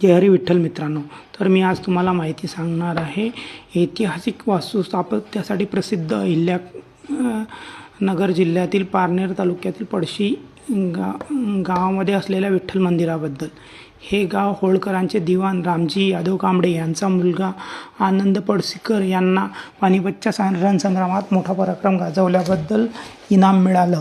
जय हरी विठ्ठल मित्रांनो. तर मी आज तुम्हाला माहिती सांगणार आहे ऐतिहासिक वास्तू स्थापत्यासाठी प्रसिद्ध अहिल्या नगर जिल्ह्यातील पारनेर तालुक्यातील पडशी गा गावामध्ये असलेल्या विठ्ठल मंदिराबद्दल. हे गाव होळकरांचे दिवाण रामजी यादव कांबळे यांचा मुलगा आनंद पडसीकर यांना पानिपतच्या रणसंग्रामात मोठा पराक्रम गाजवल्याबद्दल इनाम मिळालं.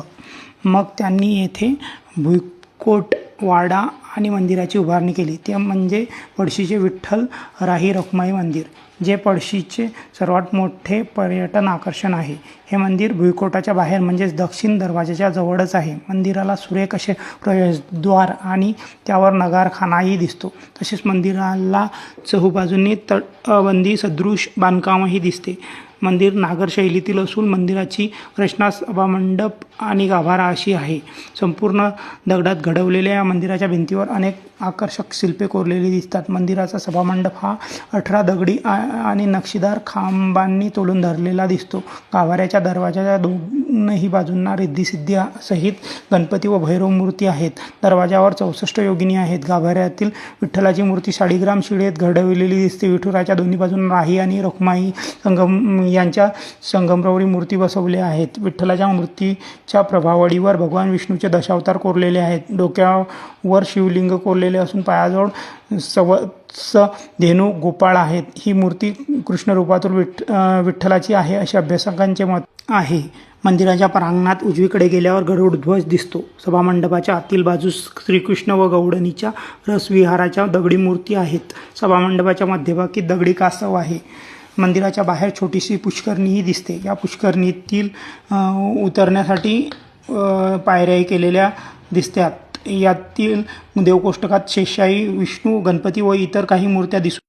मग त्यांनी येथे भुईकोट वाडा आणि मंदिराची उभारणी केली. ते म्हणजे पळशीचे विठ्ठल राही रखुमाई मंदिर जे पळशीचे सर्वात मोठे पर्यटन आकर्षण आहे. हे मंदिर भुईकोटाच्या बाहेर म्हणजेच दक्षिण दरवाजाच्या जवळच आहे. मंदिराला सुरेख असे प्रवेशद्वार आणि त्यावर नगारखानाही दिसतो. तसेच मंदिराला चहूबाजूंनी तटबंदी सदृश बांधकामही दिसते. मंदिर नागर शैलीतील असून मंदिराची रचना सभामंडप आणि गाभारा अशी आहे. संपूर्ण दगडात घडवलेल्या या मंदिराच्या भिंतीवर अनेक आकर्षक शिल्पे कोरलेली दिसतात. मंदिराचा सभामंडप हा अठरा दगडी आणि नक्षीदार खांबांनी तोलून धरलेला दिसतो. गाभाऱ्याच्या दरवाजाच्या दो ही बाजूंना रिद्धिसिद्धी सहित गणपती व भैरव मूर्ती आहेत. दरवाजावर चौसष्ट योगिनी आहेत. गाभाऱ्यातील विठ्ठलाची मूर्ती शाळीग्राम शिळेत घडविलेली दिसते. विठुराच्या दोन्ही बाजूंना राही आणि रखमाई संगम यांच्या संगमरवरी मूर्ती बसवल्या आहेत. विठ्ठलाच्या मूर्तीच्या प्रभावळीवर भगवान विष्णूचे दशावतार कोरलेले आहेत. डोक्यावर शिवलिंग कोरलेले असून पायाजवळ सव धेनू गोपाळ आहेत. ही मूर्ती कृष्णरूपातून विठ विठ्ठलाची आहे असे अभ्यासकांचे मत आहे. मंदिराच्या प्रांगणात उजवीकडे गेल्यावर गरुड ध्वज दिसतो. सभामंडपाच्या आतील बाजूस श्रीकृष्ण व गौडणीच्या रसविहाराच्या दगडी मूर्ती आहेत. सभामंडपाच्या मध्यभागी दगडी कासव आहे. मंदिराच्या बाहेर छोटीशी पुष्करणीही दिसते. या पुष्करणीतील उतरण्यासाठी पायऱ्याही केलेल्या दिसतात. यातील देवकोष्टकात शेषाई विष्णू गणपती व इतर काही मूर्त्या दिसून